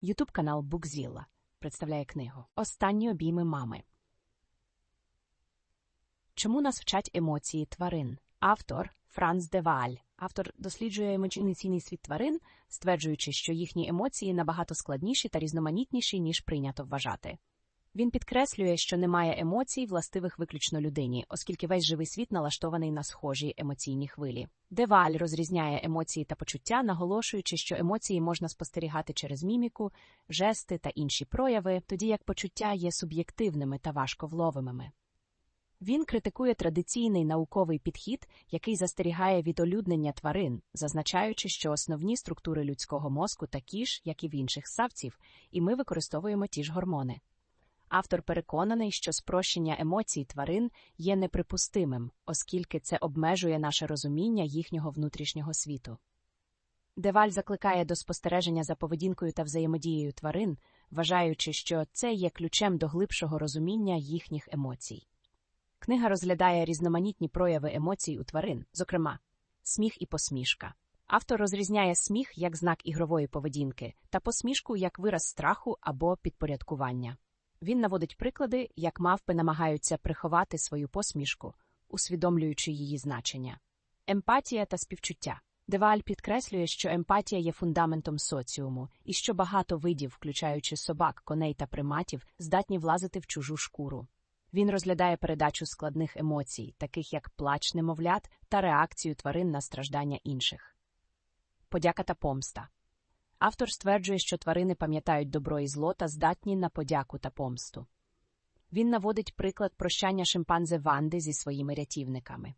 Ютуб канал Букзіла представляє книгу Останні обійми мами. Чому нас вчать емоції тварин? Автор Франц Деваль. Автор досліджує емоційний світ тварин, стверджуючи, що їхні емоції набагато складніші та різноманітніші, ніж прийнято вважати. Він підкреслює, що немає емоцій, властивих виключно людині, оскільки весь живий світ налаштований на схожі емоційні хвилі. Деваль розрізняє емоції та почуття, наголошуючи, що емоції можна спостерігати через міміку, жести та інші прояви, тоді як почуття є суб'єктивними та важковловимими. Він критикує традиційний науковий підхід, який застерігає від олюднення тварин, зазначаючи, що основні структури людського мозку такі ж, як і в інших савців, і ми використовуємо ті ж гормони. Автор переконаний, що спрощення емоцій тварин є неприпустимим, оскільки це обмежує наше розуміння їхнього внутрішнього світу. Деваль закликає до спостереження за поведінкою та взаємодією тварин, вважаючи, що це є ключем до глибшого розуміння їхніх емоцій. Книга розглядає різноманітні прояви емоцій у тварин, зокрема, сміх і посмішка. Автор розрізняє сміх як знак ігрової поведінки та посмішку як вираз страху або підпорядкування. Він наводить приклади, як мавпи намагаються приховати свою посмішку, усвідомлюючи її значення. Емпатія та співчуття. Деваль підкреслює, що емпатія є фундаментом соціуму і що багато видів, включаючи собак, коней та приматів, здатні влазити в чужу шкуру. Він розглядає передачу складних емоцій, таких як плач немовлят та реакцію тварин на страждання інших. Подяка та помста. Автор стверджує, що тварини пам'ятають добро і зло та здатні на подяку та помсту. Він наводить приклад прощання шимпанзе Ванди зі своїми рятівниками.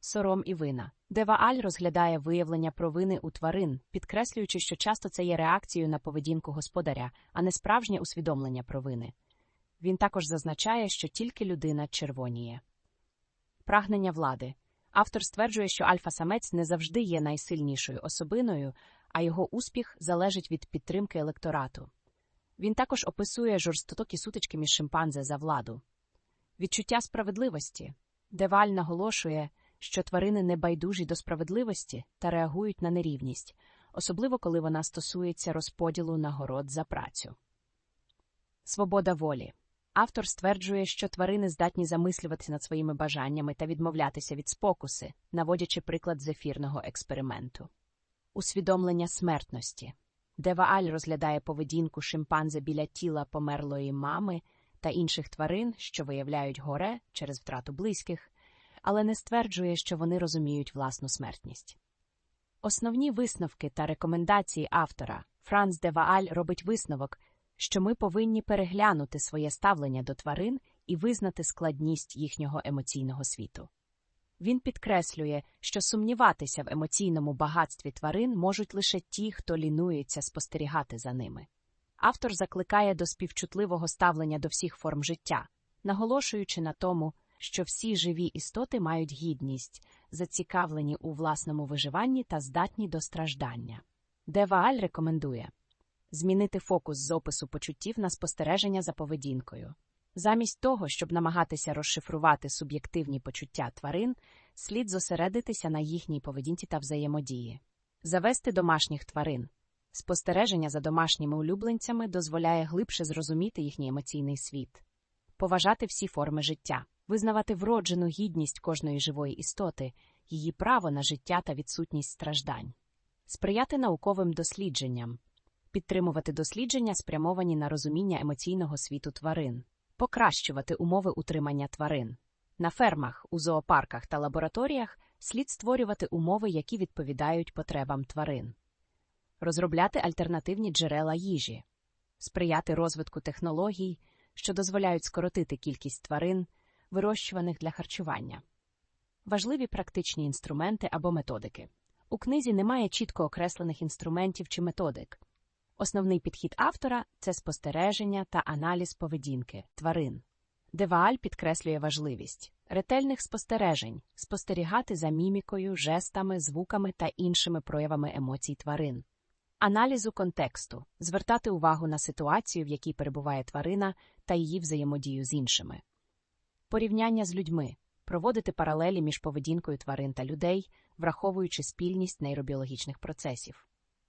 Сором і вина. Девааль розглядає виявлення провини у тварин, підкреслюючи, що часто це є реакцією на поведінку господаря, а не справжнє усвідомлення провини. Він також зазначає, що тільки людина червоніє. Прагнення влади. Автор стверджує, що альфа-самець не завжди є найсильнішою особиною, а його успіх залежить від підтримки електорату. Він також описує жорстокі сутички між шимпанзе за владу. Відчуття справедливості. Деваль наголошує, що тварини не байдужі до справедливості та реагують на нерівність, особливо коли вона стосується розподілу нагород за працю. Свобода волі. Автор стверджує, що тварини здатні замислюватися над своїми бажаннями та відмовлятися від спокуси, наводячи приклад зефірного експерименту. Усвідомлення смертності, де Вааль розглядає поведінку шимпанзе біля тіла померлої мами та інших тварин, що виявляють горе через втрату близьких, але не стверджує, що вони розуміють власну смертність. Основні висновки та рекомендації автора Франц де Вааль робить висновок, що ми повинні переглянути своє ставлення до тварин і визнати складність їхнього емоційного світу. Він підкреслює, що сумніватися в емоційному багатстві тварин можуть лише ті, хто лінується спостерігати за ними. Автор закликає до співчутливого ставлення до всіх форм життя, наголошуючи на тому, що всі живі істоти мають гідність, зацікавлені у власному виживанні та здатні до страждання. Девааль рекомендує змінити фокус з опису почуттів на спостереження за поведінкою. Замість того, щоб намагатися розшифрувати суб'єктивні почуття тварин, слід зосередитися на їхній поведінці та взаємодії, завести домашніх тварин. Спостереження за домашніми улюбленцями дозволяє глибше зрозуміти їхній емоційний світ, поважати всі форми життя, визнавати вроджену гідність кожної живої істоти, її право на життя та відсутність страждань, сприяти науковим дослідженням, підтримувати дослідження, спрямовані на розуміння емоційного світу тварин покращувати умови утримання тварин. На фермах, у зоопарках та лабораторіях слід створювати умови, які відповідають потребам тварин, розробляти альтернативні джерела їжі, сприяти розвитку технологій, що дозволяють скоротити кількість тварин, вирощуваних для харчування, важливі практичні інструменти або методики. У книзі немає чітко окреслених інструментів чи методик. Основний підхід автора це спостереження та аналіз поведінки тварин. Девааль підкреслює важливість ретельних спостережень, спостерігати за мімікою, жестами, звуками та іншими проявами емоцій тварин, аналізу контексту, звертати увагу на ситуацію, в якій перебуває тварина, та її взаємодію з іншими, порівняння з людьми, проводити паралелі між поведінкою тварин та людей, враховуючи спільність нейробіологічних процесів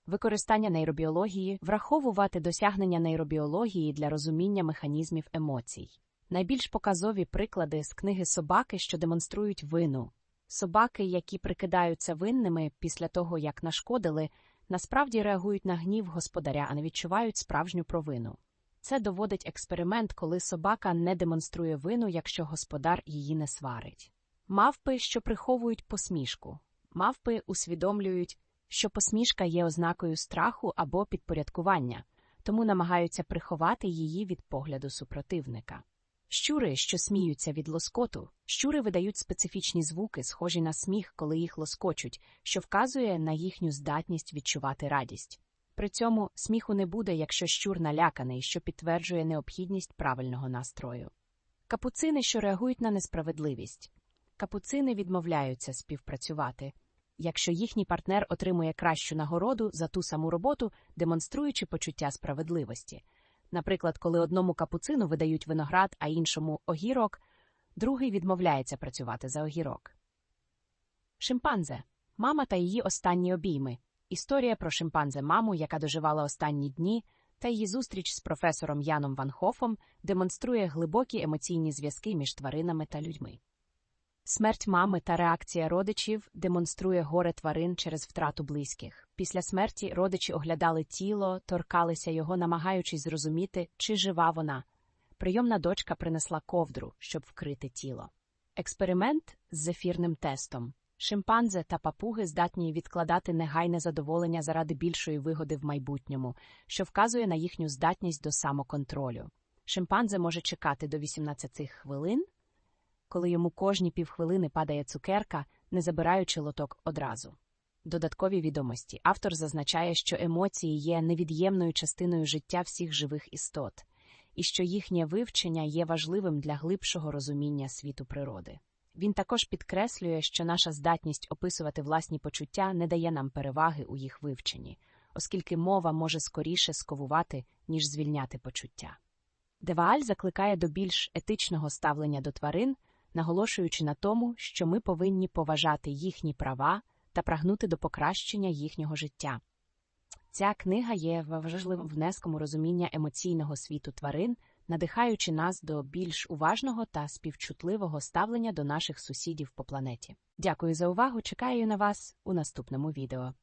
Використання нейробіології враховувати досягнення нейробіології для розуміння механізмів емоцій. Найбільш показові приклади з книги собаки, що демонструють вину. Собаки, які прикидаються винними після того, як нашкодили, насправді реагують на гнів господаря, а не відчувають справжню провину. Це доводить експеримент, коли собака не демонструє вину, якщо господар її не сварить. Мавпи, що приховують посмішку. Мавпи усвідомлюють, що посмішка є ознакою страху або підпорядкування, тому намагаються приховати її від погляду супротивника. Щури, що сміються від лоскоту, щури видають специфічні звуки, схожі на сміх, коли їх лоскочуть, що вказує на їхню здатність відчувати радість. При цьому сміху не буде, якщо щур наляканий, що підтверджує необхідність правильного настрою. Капуцини, що реагують на несправедливість. Капуцини відмовляються співпрацювати, якщо їхній партнер отримує кращу нагороду за ту саму роботу, демонструючи почуття справедливості. Наприклад, коли одному капуцину видають виноград, а іншому огірок, другий відмовляється працювати за огірок. Шимпанзе мама та її останні обійми. Історія про шимпанзе маму, яка доживала останні дні, та її зустріч з професором Яном Ван Хофом демонструє глибокі емоційні зв'язки між тваринами та людьми. Смерть мами та реакція родичів демонструє горе тварин через втрату близьких. Після смерті родичі оглядали тіло, торкалися його, намагаючись зрозуміти, чи жива вона. Прийомна дочка принесла ковдру, щоб вкрити тіло. Експеримент з зефірним тестом. Шимпанзе та папуги здатні відкладати негайне задоволення заради більшої вигоди в майбутньому, що вказує на їхню здатність до самоконтролю. Шимпанзе може чекати до 18 хвилин, коли йому кожні півхвилини падає цукерка, не забираючи лоток одразу. Додаткові відомості. Автор зазначає, що емоції є невід'ємною частиною життя всіх живих істот, і що їхнє вивчення є важливим для глибшого розуміння світу природи. Він також підкреслює, що наша здатність описувати власні почуття не дає нам переваги у їх вивченні, оскільки мова може скоріше сковувати, ніж звільняти почуття. Девааль закликає до більш етичного ставлення до тварин, наголошуючи на тому, що ми повинні поважати їхні права та прагнути до покращення їхнього життя. Ця книга є важливим внеском у розуміння емоційного світу тварин, надихаючи нас до більш уважного та співчутливого ставлення до наших сусідів по планеті. Дякую за увагу! Чекаю на вас у наступному відео.